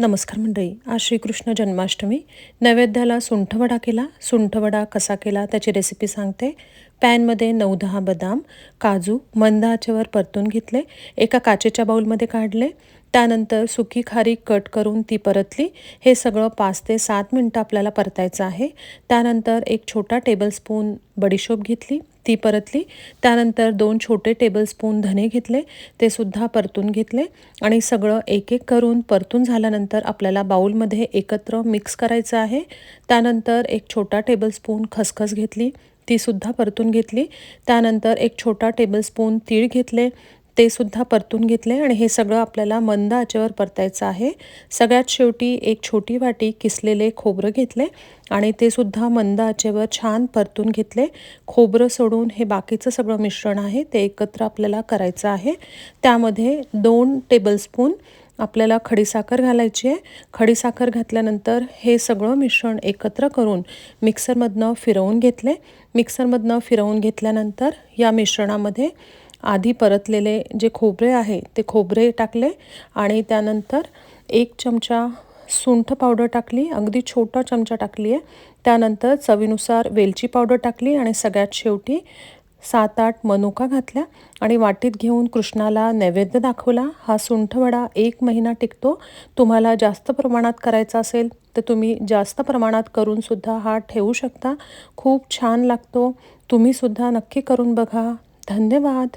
नमस्कार मंडळी आज श्रीकृष्ण जन्माष्टमी. नैवेद्याला सुंठवडा केला. सुंठवडा कसा केला त्याची रेसिपी सांगते. पॅनमध्ये नऊ दहा बदाम काजू मंद आचेवर परतून घेतले एका काचेच्या बाऊलमध्ये काढले. त्यानंतर सुकी खारी कट करून ती परतली. हे सगळं पाच ते सात मिनटं आपल्याला परतायचं आहे. त्यानंतर एक छोटा टेबलस्पून बडीशोप घेतली ती परतली. त्यानंतर दोन छोटे टेबलस्पून धने घेतले ते सुद्धा परतून घेतले. आणि सगळं एक एक करून परतून झाल्यानंतर आपल्याला बाऊलमध्ये एकत्र मिक्स करायचं आहे. त्यानंतर एक छोटा टेबलस्पून खसखस घेतली. तीसुद्धा परतून घेतली. त्यानंतर एक छोटा टेबलस्पून तीळ घेतले. ते सुद्धा परतून घेतले आणि हे सगळं आपल्याला मंद आचेवर परतायचं आहे. सगळ्यात शेवटी एक छोटी वाटी किसलेले खोबरं घेतले आणि ते सुद्धा मंद आचेवर छान परतून घेतले. खोबरं सोडून हे बाकीचं सगळं मिश्रण आहे ते एकत्र आपल्याला करायचं आहे. त्यामध्ये दोन टेबलस्पून आपल्याला खडीसाखर घालायची आहे. खडीसाखर घातल्यानंतर हे सगळं मिश्रण एकत्र करून मिक्सरमधनं फिरवून घेतले. मिक्सरमधनं फिरवून घेतल्यानंतर या मिश्रणामध्ये आधी परतलेले जे खोबरे आहे ते खोबरे टाकले आणि त्यानंतर एक चमचा सुंठ पावडर टाकली अगदी छोटा चमचा टाकली आहे. त्यानंतर चवीनुसार वेलची पावडर टाकली आणि सगळ्यात शेवटी सात आठ मनुका घातल्या आणि वाटीत घेऊन कृष्णाला नैवेद्य दाखवला. हा सुंठवडा एक महिना टिकतो. तुम्हाला जास्त प्रमाणात करायचा असेल तर तुम्ही जास्त प्रमाणात करूनसुद्धा हा ठेवू शकता. खूप छान लागतो. तुम्हीसुद्धा नक्की करून बघा. धन्यवाद.